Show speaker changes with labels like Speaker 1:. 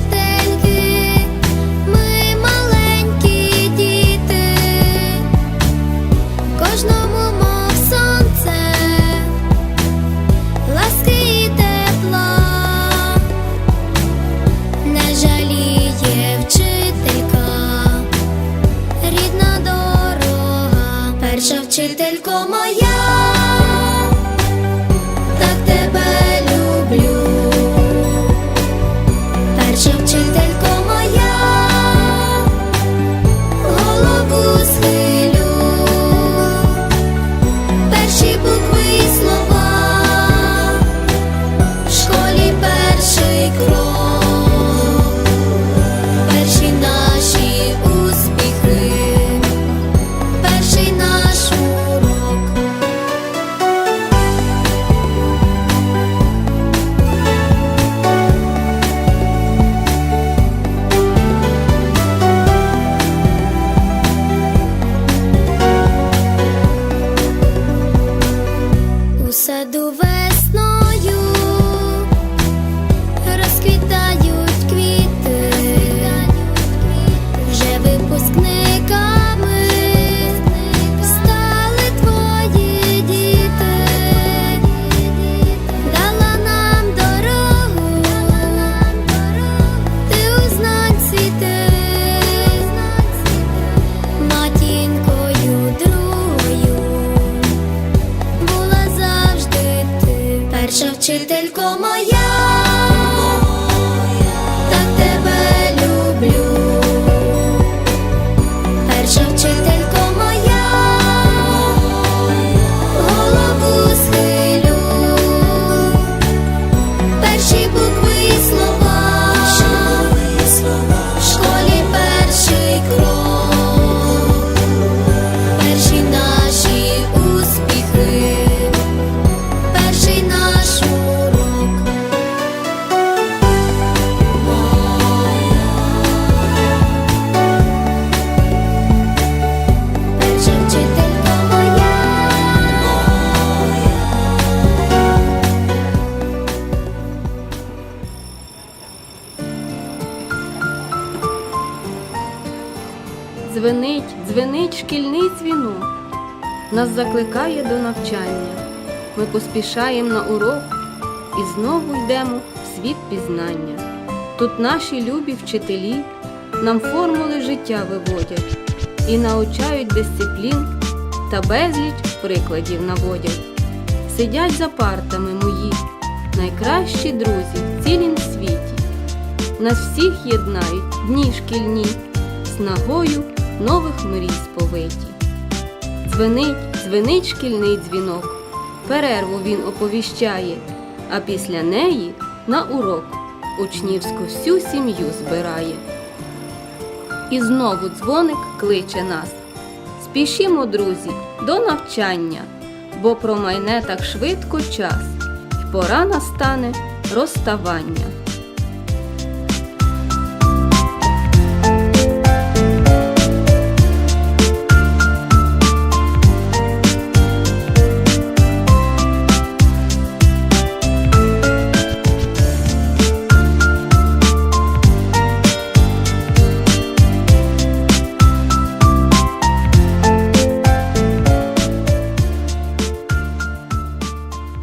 Speaker 1: everything саду ве. como yo. Дзвенить, дзвенить шкільний дзвінок, нас закликає до навчання. Ми поспішаємо на урок і знову йдемо в світ пізнання. Тут наші любі вчителі нам формули життя виводять і научають дисциплін та безліч прикладів наводять. Сидять за партами мої, найкращі друзі в цілім світі. Нас всіх єднають дні шкільні, снагою нових мрій сповиті. Дзвенить, дзвенить шкільний дзвінок, перерву він оповіщає, а після неї на урок учнівську всю сім'ю збирає. І знову дзвоник кличе нас. Спішімо, друзі, до навчання, бо промайне так швидко час, і пора настане розставання.